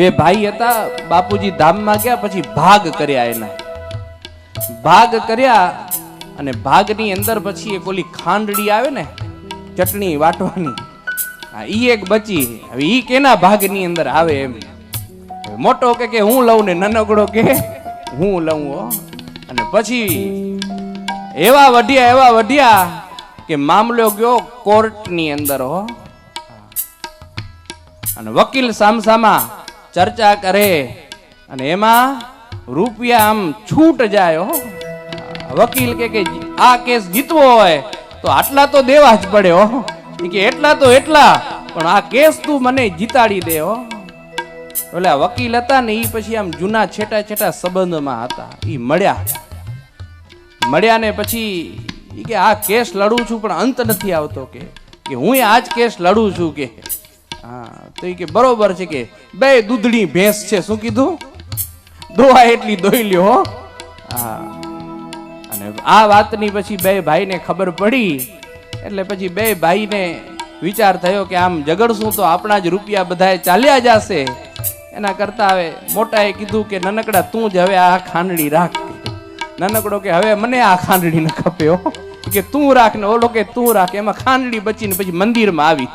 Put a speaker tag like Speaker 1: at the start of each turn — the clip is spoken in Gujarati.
Speaker 1: બે ભાઈ હતા, બાપુજી ધામમાં ગયા, પછી ભાગ કર્યા એના. ભાગ કર્યા અને ભાગની અંદર પછી એક ઓલી ખાંડડી આવે ને, ચટણી વાટવાની. હા, ઈ એક બચી. હવે ઈ કેના ભાગની અંદર આવે એમ? મોટો કે કે હું લઉં ને નાનકડો કે હું લઉં હો. અને પછી એવા વઢિયા એવા વઢિયા કે મામલો ગયો કોર્ટની અંદર હો. અને વકીલ સામસામા ચર્ચા કરે. અને એમાં રૂપિયા આમ છૂટ જાય હો. વકીલ કે કે આ કેસ જીતવો હોય તો આટલા તો દેવા જ પડે હો. કે એટલા તો એટલા, પણ આ કેસ તું મને જીતાડી દે હો. આ વકીલ હતા ને એ પછી આમ જૂના છેટા છેટા સંબંધમાં હતા. એ મળ્યા. મળ્યા ને પછી કે આ કેસ લડું છું, પણ અંત નથી આવતો કે. હું આ જ કેસ લડું છું કે. તો એ કે બરોબર છે કે બે દૂધની ભેંસ છે, શું કીધું? દોવા એટલી દોઈ લ્યો, હો. અને આ વાતની પછી બે ભાઈને ખબર પડી, એટલે પછી બે ભાઈને વિચાર થયો કે આમ ઝઘડશું તો આપણા જ રૂપિયા બધાએ ચાલ્યા જશે. એના કરતા હવે મોટાએ કીધું કે, નનકડા, તું જ હવે આ ખાંડડી રાખ. નાનકડો કે, હવે મને આ ખાંડડી ન ખપ્યો કે, તું રાખ ને ઓલો કે, તું રાખ. એમાં ખાંડડી બચીને પછી મંદિરમાં આવી.